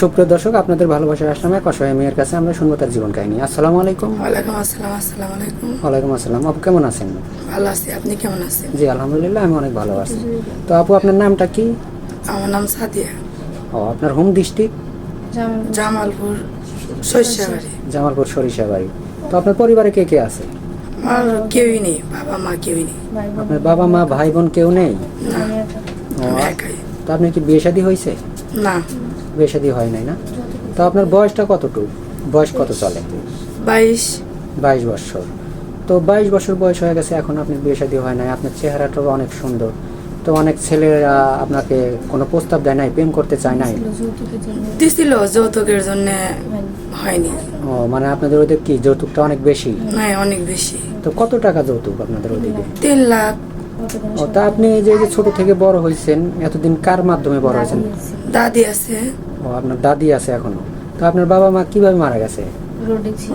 সুপ্রিয় দর্শক আপনাদের ভালোবাসার আসলাম এক অসহায় মেয়ের কাছে আমরা শুনব তার জীবন কাহিনী। আসসালামু আলাইকুম। ওয়ালাইকুম আসসালাম আসসালামু আলাইকুম। ওয়ালাইকুম আসসালাম। আপু কেমন আছেন? ভালো আছি আপনি কেমন আছেন? জি আলহামদুলিল্লাহ আমি অনেক ভালো আছি। তো আপু আপনার নামটা কি? আমার নাম সাদিয়া। ও আপনার হোম ডিস্ট্রিক্ট? জামালপুর। সরিষাবাড়ি। জামালপুর সরিষাবাড়ি। তো আপনার পরিবারে কে কে আছে? আমার কেউই নেই বাবা মা কেউই নেই। আপনার বাবা মা ভাই বোন কেউ নেই? না ও, একাই। তো আপনার কি বিয়ে শাদী হয়েছে? না। বিয়ে হয় নাই না? তো আপনার বয়সটা কতটুকু? বয়স কত চলে? বাইশ। বাইশ বছর। তো বাইশ বছর বয়স হয়ে গেছে এখন আপনি বিয়ে শাদী হয় নাই। আপনার চেহারাটাও অনেক সুন্দর। তো অনেক ছেলেরা আপনাকে কোনো প্রস্তাব দেয় নাই প্রেম করতে চায় নাই? দিছিল যৌতুকের জন্য হয়নি। ও মানে আপনাদের ওদের কি যৌতুকটা অনেক বেশি? না অনেক বেশি। তো কত টাকা যৌতুক আপনাদের ওদিকে? তিন লাখ। ও তা আপনি যে ছোট থেকে বড় হয়েছেন এতদিন কার মাধ্যমে বড় হয়েছেন? দাদি আছে। ও আপনার দাদি আছে এখনও। তো আপনার বাবা মা কীভাবে মারা গেছে?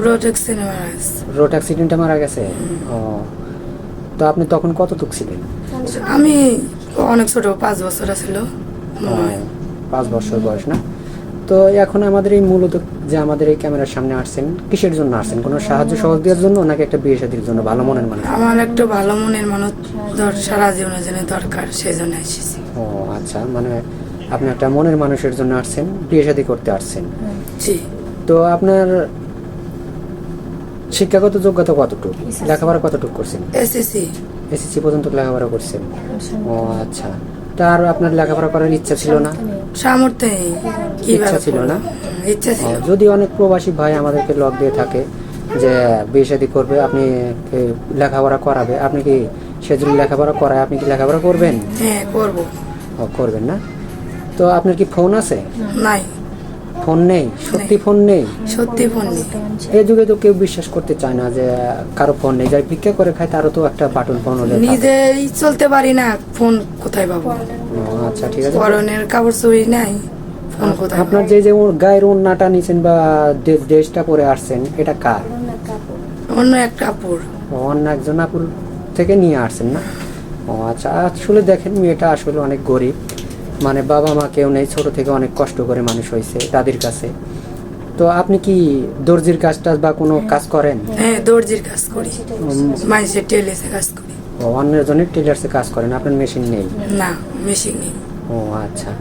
রোড অ্যাক্সিডেন্ট মারা গেছে রোড অ্যাক্সিডেন্টে মারা গেছে? ও। তো আপনি তখন কতটুক ছিলেন? আমি অনেক ছোট পাঁচ বছর ছিল পাঁচ বছর বয়স না? তো এখন আমাদের এই মূলত যে আমাদের এই ক্যামেরার সামনে আসছেন কিসের জন্য আসছেন? কোনো সাহায্য সহজ দেওয়ার জন্য নাকি একটা বিয়ে শাদীর জন্য ভালো মনের মানুষ? আমার একটা ভালো মনের মানুষ ধর সারা জীবনের জন্য দরকার সেই জন্য এসেছি। ও আচ্ছা মানে আপনি একটা মনের মানুষের জন্য আসছেন বিয়ে শাদী করতে আসছেন। তো আপনার শিক্ষাগত যোগ্যতা কতটুকু? লেখাপড়া কতটুকু করছেন? এসএসসি এসএসসি পর্যন্ত লেখাপড়া করছেন? ও আচ্ছা। তা আর আপনার লেখাপড়া করার ইচ্ছা ছিল না? সামর্থ্য ইচ্ছা ছিল না? ইচ্ছা ছিল। যদি অনেক প্রবাসী ভাই আমাদেরকে লক দিয়ে থাকে যে বিয়ে শাদী করবে আপনি লেখাপড়া করাবে? আপনি কি সে যদি লেখাপড়া করায়? আপনি কি লেখাপড়া করবেন? হ্যাঁ করব। ও করবেন না? তো আপনার কি ফোন আছে? নাই। ফোন নেই? সত্যি ফোন নেই? সত্যি ফোন নেই। এই যুগে তো কেউ বিশ্বাস করতে চায় না যে কারও ফোন নেই। যাই ভিক্ষা করে খায় তারও তো একটা বাটন ফোন হলে। নিজেই চলতে পারি না ফোন কোথায় পাবো? আচ্ছা ঠিক আছে। পরনের কাপড় চুরি নাই ফোন কোথায় আপনার যে যে ওর গায়ের ওড়নাটা নিছেন বা ড্রেস- ড্রেসটা পরে আসছেন এটা কার? অন্য এক কাপড়। অন্য একজন আপুর থেকে নিয়ে আসছেন না? ও আচ্ছা আসলে দেখেন মেয়েটা আসলে অনেক গরিব। মানে বাবা মা কেউ নেই ছোট থেকে অনেক কষ্ট করে মানুষ হয়েছে দাদির কাছে। তো আপনি কি দর্জির কাজ টাজ বা কোনো কাজ করেন? হ্যাঁ দর্জির কাজ করি। মানুষের টেলেসে কাজ করি। ও, অন্যের জনের টেলার্সে কাজ করেন আপনার মেশিন নেই? না মেশিন নেই। ও আচ্ছা।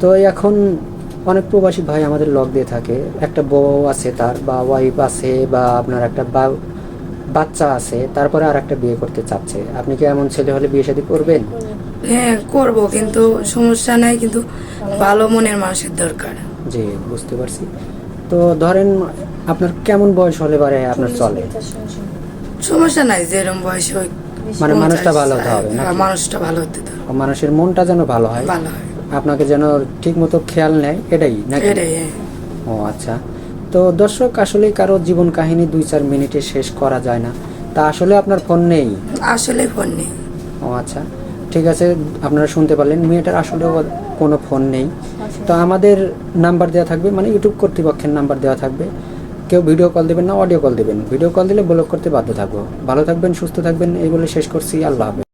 তো এখন অনেক প্রবাসী ভাই আমাদের লগ দিয়ে থাকে। একটা বউ আছে তার বা ওয়াইফ আছে বা আপনার একটা বা- বাচ্চা আছে তারপরে আর একটা বিয়ে করতে চাচ্ছে। আপনি কি এমন ছেলে হলে বিয়ে শাদী করবেন? হ্যাঁ করব কিন্তু সমস্যা নাই কিন্তু ভালো মনের মানুষের দরকার। জি বুঝতে পারছি। তো ধরেন আপনার কেমন বয়স হলে পারে আপনার চলে? সমস্যা নাই যেরকম বয়স হোক মানে মানুষটা ভালো হতে হবে হ্যাঁ, মানুষটা ভালো হতে হবে। মানুষের মনটা যেন ভালো হয়? ভালো হয়। আপনাকে যেন ঠিক মতো খেয়াল নেয় এটাই নাকি? এটাই হ্যাঁ। ও আচ্ছা। তো দর্শক আসলে কারও জীবন কাহিনী দুই চার মিনিটে শেষ করা যায় না। তা আসলে আপনার ফোন নেই? আসলে ফোন নেই। ও আচ্ছা। ঠিক আছে, আপনারা শুনতে পারলেন। মেয়েটার আসলে কোনো ফোন নেই। তো আমাদের নাম্বার দেওয়া থাকবে মানে ইউটিউব কর্তৃপক্ষের নাম্বার দেওয়া থাকবে। কেউ ভিডিও কল দেবেন না, অডিও কল দেবেন। ভিডিও কল দিলে ব্লক করতে বাধ্য থাকব। ভালো থাকবেন, সুস্থ থাকবেন, এই বলে শেষ করছি। আল্লাহ হাফেজ।